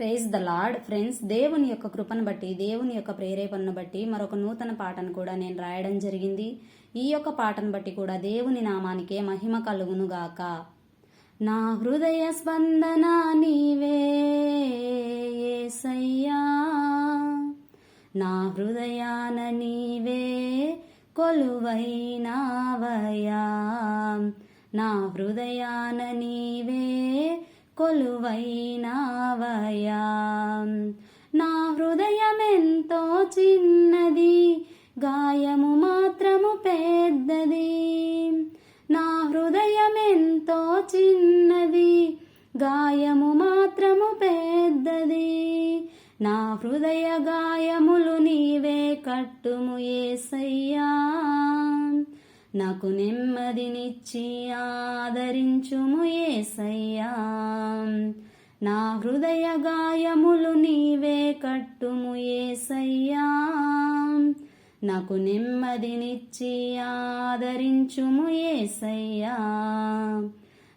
Praise the lord friends దేవుని యొక్క కృపను బట్టి దేవుని యొక్క ప్రేరేపణను బట్టి మరొక నూతన పాటను కూడా నేను రాయడం జరిగింది. ఈ యొక్క పాటను బట్టి కూడా దేవుని నామానికే మహిమ కలుగునుగాక నా హృదయ స్పందన నీవే యేసయ్యా నా హృదయాన నీవే కొలువైనావయా నా హృదయాన నీవే కొలువైనావయా. నా హృదయమెంతో చిన్నది గాయము మాత్రము పెద్దది. నా హృదయమెంతో చిన్నది గాయము మాత్రము పెద్దది. నా హృదయ గాయములు నీవే కట్టుము ఏసయ్యా. నాకు నెమ్మదినిచ్చి ఆదరించుము ఏసయ్యా. నా హృదయ గాయములు నీవే కట్టుము ఏసయ్యా. నాకు నెమ్మదినిచ్చి ఆదరించుము ఏసయ్యా.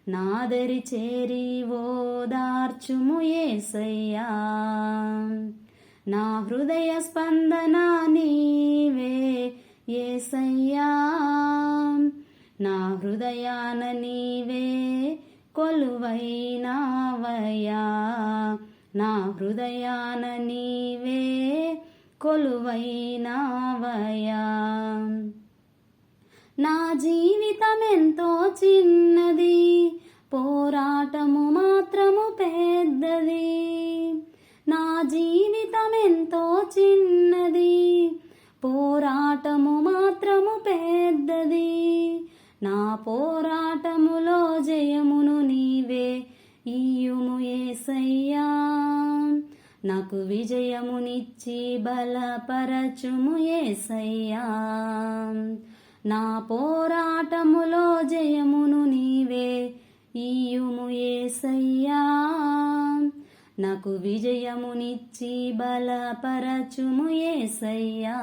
నాదరి చేరి ఓదార్చుము ఏసయ్యా. నా హృదయ స్పందన నీవే ఏసయ్యా. నా హృదయాన నీవే కొలువైనావయ్యా. నా హృదయాన నీవే కొలువైనావయ్యా. నా జీవితం ఎంతో చిన్నది పోరాటము మాత్రము పెద్దది. నా జీవితం ఎంతో చిన్నది పోరాటము మాత్రము పెద్దది. నా పోరాటములో జయమును నీవే ఇయ్యుము ఏసయ్యా. నాకు విజయమునిచ్చి బలపరచుము ఏసయ్యా. నా పోరాటములో జయమును నీవే ఇయ్యుము ఏసయ్యా. నాకు విజయమునిచ్చి బలపరచుము ఏసయ్యా.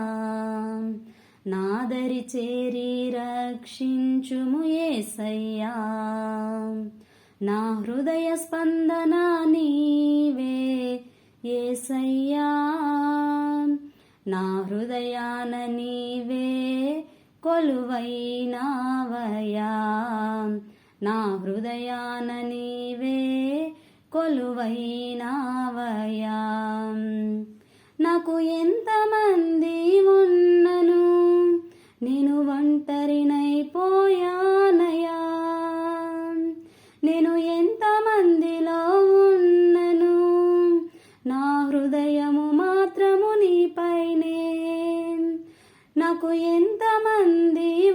నాదరి చేరి రక్షించుము ఏసయ్యా. నా హృదయ స్పందన నీవే ఏసయ్యా. నా హృదయాన నీవే కొలువైనావయా నా హృదయాన నీవే కొలువైనావయా నాకు ఎంతమంది నేను ఒంటరినైపోయానయా నేను ఎంతమందిలో ఉన్నను? నా హృదయము మాత్రము నీపైనే. నాకు ఎంతమంది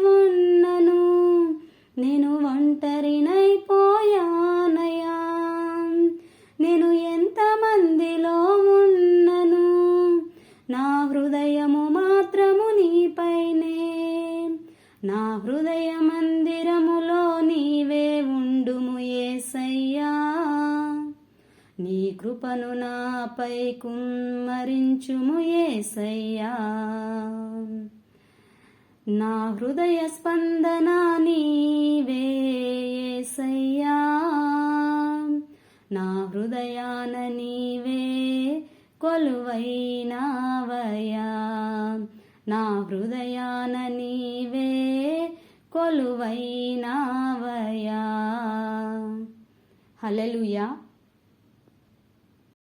నా హృదయ మందిరములో నీవే ఉండుము ఏసయ్యా. నీ కృపను నాపై కుమ్మరించుము ఏసయ్యా. నా హృదయ స్పందన నీవే ఏసయ్యా. నా హృదయాన నీవే కొలువైనావయా నా హృదయాన నీవే కొలువైనావయా హలలుయా